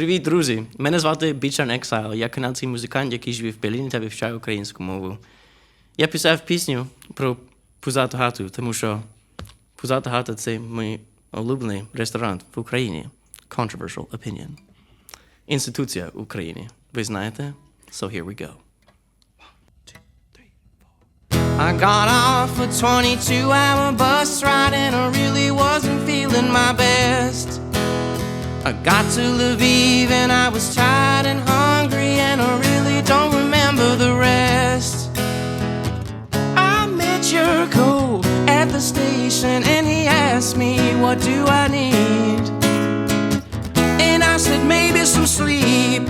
Привіт, друзі! Мене звати Бічан Ексайл. Я канадський музикант, який живе в Берліні та вивчає українську мову. Я писав пісню про пузату хату, тому що пузата хата це мій улюблений ресторан в Україні. Controversial opinion. Інституція в. Ви знаєте? So here we go. I got off a 22 hour bus ride and I really wasn't feeling. I got to Lviv and I was tired and hungry and I really don't remember the rest. I met your Jericho at the station and he asked me, What do I need? And I said, Maybe some sleep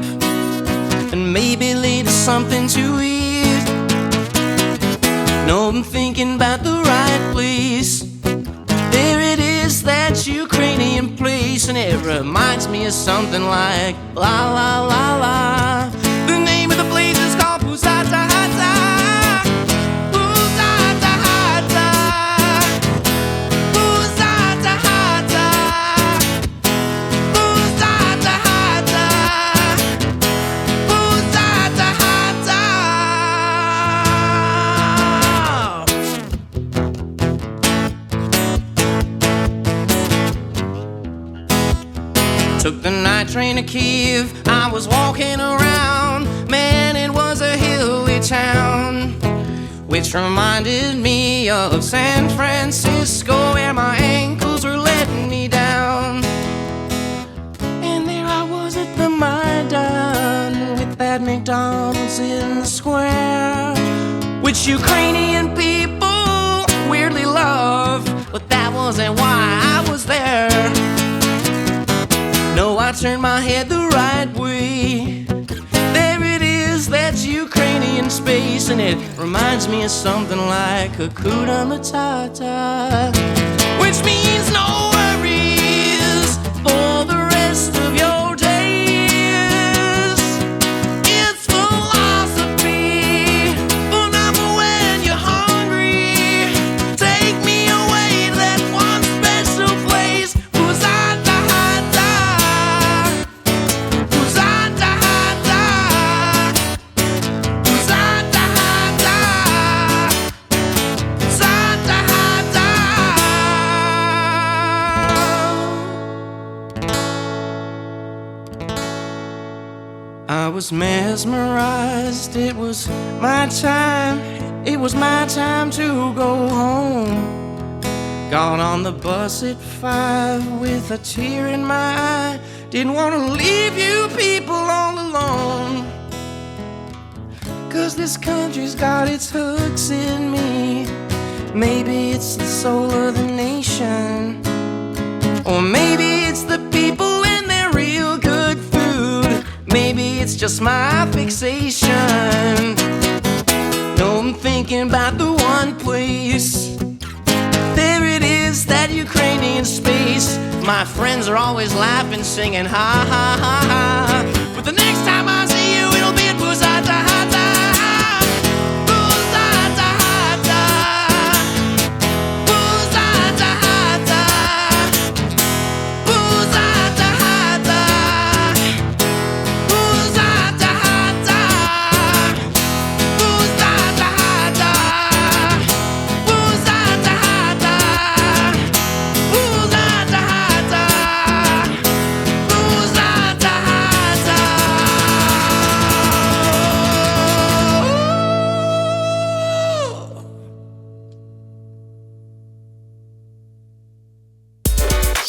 and maybe later something to eat. No, I'm thinking about the and it reminds me of something like la la la la. The name of the place is called Puzata Took the night train to Kiev. I was walking around. Man, it was a hilly town. Which reminded me of San Francisco, where my ankles were letting me down. And there I was at the Maidan with that McDonald's in the square. Which Ukrainian people weirdly love. But that wasn't why I was there. I turn my head the right way. There it is, that's Ukrainian space, and it reminds me of something like Hakuna Matata, which means no worries for was mesmerized. It was my time. It was my time to go home. Got on the bus at five with a tear in my eye. Didn't want to leave you people all alone. Cause this country's got its hooks in me. Maybe it's the soul of the nation. Or maybe it's the people it's just my fixation. No, I'm thinking about the one place. There it is, that Ukrainian space. My friends are always laughing, singing ha ha ha ha. But the next time I see